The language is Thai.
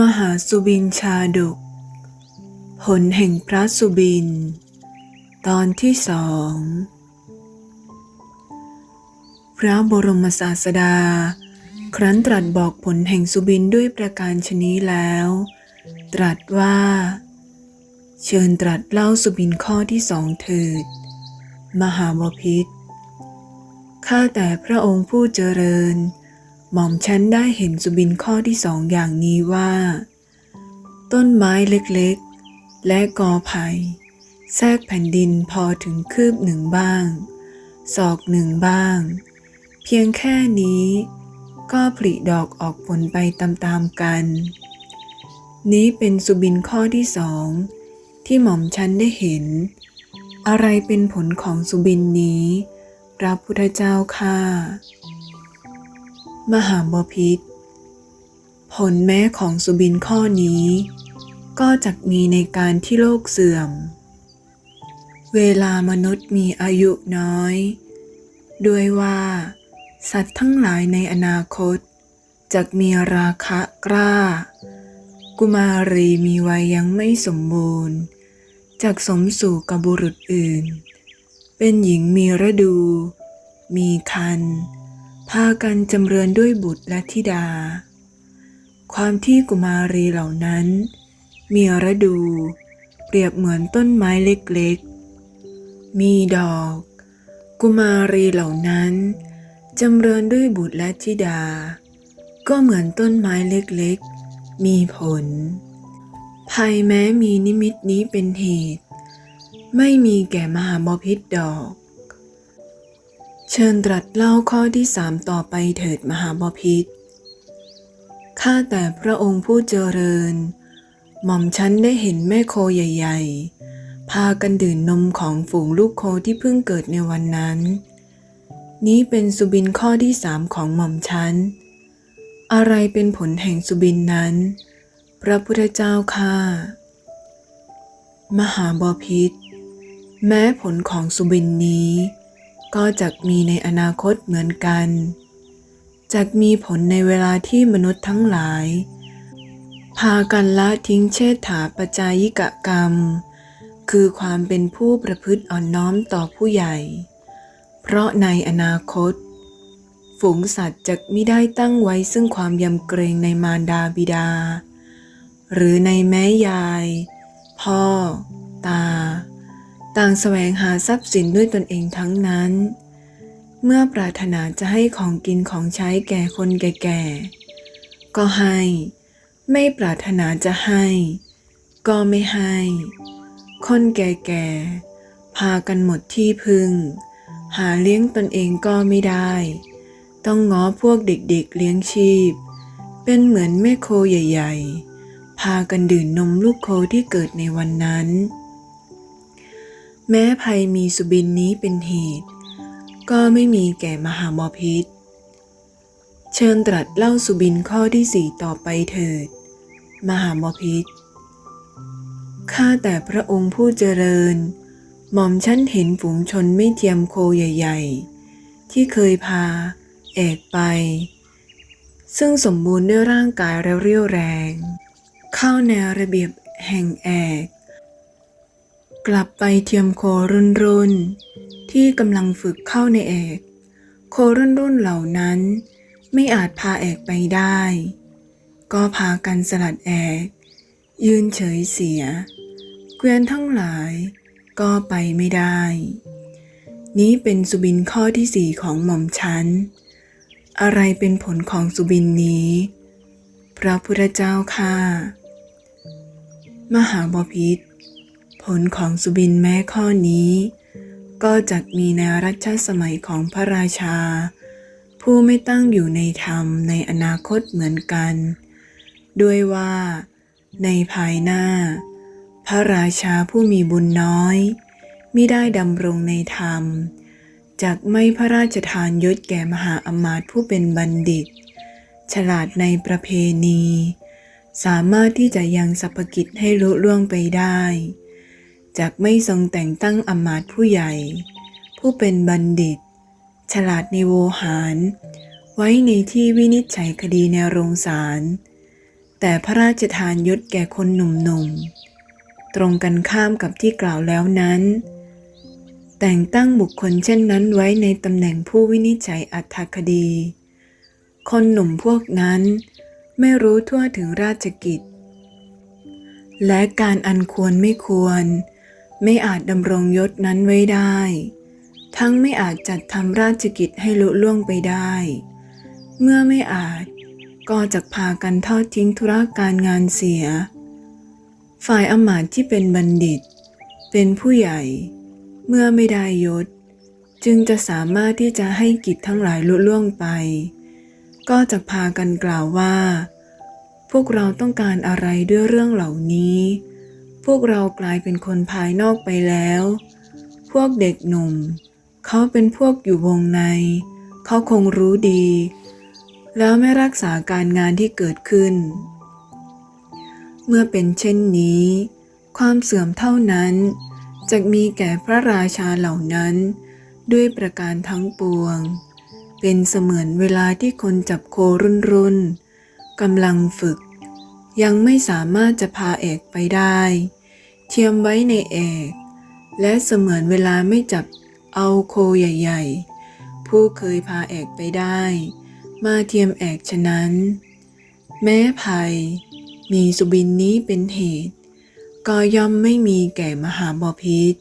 มหาสุบินชาดกผลแห่งพระสุบิน ตอนที่สอง พระบรมศาสดา ครั้นตรัสบอกผลแห่งสุบินด้วยประการชนี้แล้ว ตรัสว่า เชิญตรัสเล่าสุบินข้อที่สองเถิด มหาบพิษข้าแต่พระองค์ผู้เจริญ หม่อมฉันได้เห็นสุบินข้อที่สองอย่างนี้ว่า ต้นไม้เล็กๆ และกอไผ่แทรกแผ่นดินพอถึงคืบหนึ่งบ้าง ศอกหนึ่งบ้าง เพียงแค่นี้ ก็ผลิดอกออกผลไปตามๆกัน นี้เป็นสุบินข้อที่สองที่หม่อมฉันได้เห็น อะไรเป็นผลของสุบินนี้พระพุทธเจ้าค่า มหาบพิษ ผลแม้ของสุบินข้อนี้ ก็จะมีในการที่โลกเสื่อม เวลามนุษย์มีอายุน้อย ด้วยว่า สัตว์ทั้งหลายในอนาคตจะมีราคะกล้า กุมารีมีวัยยังไม่สมบูรณ์จากสมสู่กับบุรุษอื่น เป็นหญิงมีฤดู มีคัน พากันจำเริญด้วยบุตรและธิดา ความที่กุมารีเหล่านั้น มีฤดู เปรียบเหมือนต้นไม้เล็กๆ มีดอก กุมารีเหล่านั้นจำเริญด้วยบุตรและธิดา ก็เหมือนต้นไม้เล็กๆ มีผล ภัยแม้มีนิมิตนี้เป็นเหตุ ไม่มีแก่มหาบพิษดอก เชิญตรัสเล่าข้อที่สามต่อไปเถิดมหาบพิษข้าแต่พระองค์ผู้เจริญ หม่อมฉันได้เห็นแม่โคใหญ่ ๆ พากันดื่มนมของฝูงลูกโคที่เพิ่งเกิดในวันนั้น นี้เป็นสุบินข้อที่สามของหม่อมฉัน อะไรเป็นผลแห่งสุบินนั้น พระพุทธเจ้าค่ามหาบพิษ แม้ผลของสุบินนี้ ก็จะมีในอนาคตเหมือนกัน จะมีผลในเวลาที่มนุษย์ทั้งหลาย พากันละทิ้งเชษฐาปจายิกะกรรม คือความเป็นผู้ประพฤติอ่อนน้อมต่อผู้ใหญ่ เพราะในอนาคต ฝูงสัตว์จะไม่ได้ตั้งไว้ซึ่งความยำเกรงในมารดาบิดา หรือในแม่ยาย พ่อ ตา ต่างแสวงหาทรัพย์สินด้วยตนเองทั้งนั้น เมื่อปรารถนาจะให้ของกินของใช้แก่คนแก่ๆ ก็ให้ ไม่ปรารถนาจะให้ ก็ไม่ให้ คนแก่ๆ พากันหมดที่พึ่ง หาเลี้ยงตนเองก็ไม่ได้ ต้องง้อพวกเด็กๆเลี้ยงชีพ เป็นเหมือนแม่โคใหญ่ ๆ พากันดื่มนมลูกโคที่เกิดในวันนั้น แม้ภัยมีสุบินนี้เป็นเหตุ ก็ไม่มีแก่มหาบพิษ เชิญตรัสเล่าสุบินข้อที่สี่ต่อไปเถิด มหาบพิษข้าแต่พระองค์ผู้เจริญ หม่อมฉันเห็นฝูงชนไม่เทียมโคใหญ่ ๆ ที่เคยพา แอกไป ซึ่งสมบูรณ์ด้วยร่างกายและเรี่ยวแรง เข้าแนวระเบียบแห่งแอก กลับไปเทียมโครุ่นรุ่น ที่กำลังฝึกเข้าในแอก โครุ่นรุ่นเหล่านั้น ไม่อาจพาแอกไปได้ ก็พากันสลัดแอก ยืนเฉยเสีย เกวียนทั้งหลายก็ไปไม่ได้ นี้เป็นสุบินข้อที่สี่ของหม่อมฉันอะไรเป็นผลของสุบินนี้ พระพุทธเจ้าค่ามหาบพิษ ลของสุบินแม้ข้อนี้ ก็จะมีในรัชสมัยของพระราชา ผู้ไม่ตั้งอยู่ในธรรมในอนาคตเหมือนกัน ด้วยว่า ในภายหน้า พระราชาผู้มีบุญน้อยมิได้ดำรงในธรรมจากไม่พระราชทานยศแก่มหาอมาตย์ผู้เป็นบัณฑิต ฉลาดในประเพณี สามารถที่จะยังสรรพกิจให้ลุล่วงไปได้ จากไม่ทรงแต่งตั้งอมาตย์ผู้ใหญ่ ผู้เป็นบัณฑิต ฉลาดในโวหาร ไว้ในที่วินิจฉัยคดีในโรงศาล แต่พระราชทานยศแก่คนหนุ่มๆ ตรงกันข้ามกับที่กล่าวแล้วนั้น แต่งตั้งบุคคลเช่นนั้นไว้ในตำแหน่งผู้วินิจฉัยอัตคดี คนหนุ่มพวกนั้นไม่รู้ทั่วถึงราชกิจ และการอันควรไม่ควร ไม่อาจดำรงยศนั้นไว้ได้ ทั้งไม่อาจจัดทำราชกิจให้ลุล่วงไปได้ เมื่อไม่อาจก็จะพากันทอดทิ้งธุระการงานเสีย ฝ่ายอมาตย์ที่เป็นบัณฑิต เป็นผู้ใหญ่ เมื่อไม่ได้ยศ จึงจะสามารถที่จะให้กิจทั้งหลายลุล่วงไป ก็จะพากันกล่าวว่า พวกเราต้องการอะไรด้วยเรื่องเหล่านี้ วกเรากลายเป็นคนภายนอกไปแล้ว พวกเด็กหนุ่ม เขาเป็นพวกอยู่วงใน เขาคงรู้ดี แล้วไม่รักษาการงานที่เกิดขึ้น เมื่อเป็นเช่นนี้ ความเสื่อมเท่านั้นจะมีแก่พระราชาเหล่านั้น ด้วยประการทั้งปวง เป็นเสมือนเวลาที่คนจับโครุ่นรุนกำลังฝึก ยังไม่สามารถจะพาเอกไปได้ เทียมไว้ในเอกและเสมือนเวลาไม่จับเอาโคใหญ่ ๆ ผู้เคยพาเอกไปได้ มาเทียมเอกฉะนั้น แม้ภัย มีสุบินนี้เป็นเหตุ ก็ย่อมไม่มีแก่มหาบอพิษ